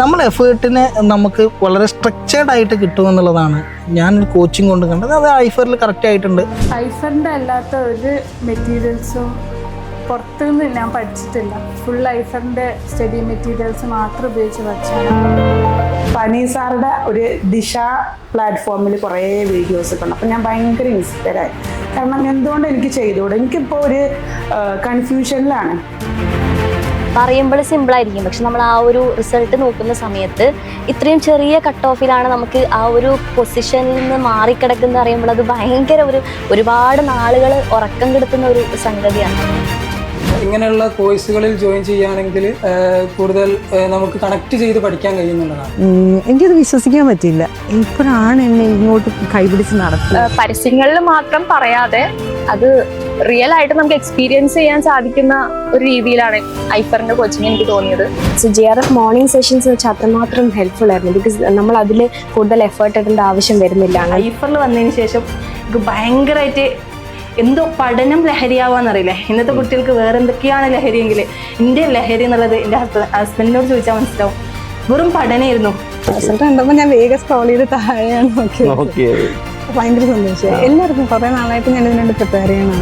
നമ്മൾ എഫേർട്ടിന് നമുക്ക് വളരെ സ്ട്രക്ചേർഡ് ആയിട്ട് കിട്ടുമെന്നുള്ളതാണ് ഞാൻ കോച്ചിങ് കൊണ്ട് കണ്ടത്. അത് ഐഫറിൽ കറക്റ്റ് ആയിട്ടുണ്ട്. ഐഫറിന്റെ അല്ലാത്ത ഒരു മെറ്റീരിയൽസും പുറത്തുനിന്ന് ഞാൻ പഠിച്ചിട്ടില്ല. ഫുൾ ഐഫറിന്റെ സ്റ്റഡി മെറ്റീരിയൽസ് മാത്രം ഉപയോഗിച്ച് പഠിച്ചു പനി സാറുടെ ഒരു ദിശ പ്ലാറ്റ്ഫോമിൽ കുറേ വീഡിയോസ് ഒക്കെ ഉണ്ട്. അപ്പം ഞാൻ ഭയങ്കര ഇൻസ്പയർ ആയി. കാരണം എന്തുകൊണ്ട് എനിക്ക് ചെയ്തുകൂടെ? എനിക്കിപ്പോൾ ഒരു കൺഫ്യൂഷനിലാണ് പറയുമ്പോൾ സിമ്പിളായിരിക്കും പക്ഷെ നമ്മൾ ആ ഒരു റിസൾട്ട് നോക്കുന്ന സമയത്ത് ഇത്രയും ചെറിയ കട്ട് ഓഫിലാണ് നമുക്ക് ആ ഒരു പൊസിഷനിൽ നിന്ന് മാറിക്കിടക്കുന്ന അറിയുമ്പോൾ അത് ഭയങ്കര ഒരു ഒരുപാട് നാളുകൾ ഉറക്കം കെടുത്തുന്ന ഒരു സംഗതിയാണ്. ഇങ്ങനെയുള്ള കോഴ്സുകളിൽ ജോയിൻ ചെയ്യുകയാണെങ്കിൽ കൂടുതൽ നമുക്ക് കണക്ട് ചെയ്ത് പഠിക്കാൻ കഴിയുന്നുള്ളതാണ്. എനിക്കത് വിശ്വസിക്കാൻ പറ്റില്ല ഇപ്പോഴാണ് എന്നെ ഇങ്ങോട്ട് കൈപിടിച്ച് നടത്തുന്നത് പരസ്യങ്ങളിൽ മാത്രം പറയാതെ അത് റിയൽ ആയിട്ട് നമുക്ക് എക്സ്പീരിയൻസ് ചെയ്യാൻ സാധിക്കുന്ന ഒരു രീതിയിലാണ് ഐഫറിന്റെ കോച്ചിങ് എനിക്ക് തോന്നിയത്. So J R F morning sessions വെച്ച് അത്രമാത്രം ഹെൽപ്ഫുൾ ആയിരുന്നു. ബിക്കോസ് നമ്മൾ അതിൽ കൂടുതൽ എഫേർട്ട് ഇടേണ്ട ആവശ്യം വരുന്നില്ല. ഐഫറിൽ വന്നതിന് ശേഷം എനിക്ക് ഭയങ്കരമായിട്ട് എന്തോ പഠനം ലഹരിയാവാന്നറിയില്ലേ? ഇന്നത്തെ കുട്ടികൾക്ക് വേറെ എന്തൊക്കെയാണ് ലഹരിയെങ്കിൽ എന്റെ ലഹരി എന്നുള്ളത് എന്റെ ഹസ്ബൻഡിനോട് ചോദിച്ചാൽ മനസ്സിലാവും. വെറും പഠനമായിരുന്നു. റിസൾട്ട് കണ്ടപ്പോൾ ഞാൻ വേഗം സ്ക്രോൾ ചെയ്ത് താഴെയാണ് നോക്കിയത്. ഭയങ്കര സന്തോഷമായി എല്ലാവർക്കും കുറേ നാളായിട്ട് ഞാൻ ഇതിനുവേണ്ടി പ്രിപ്പയർ ചെയ്യണം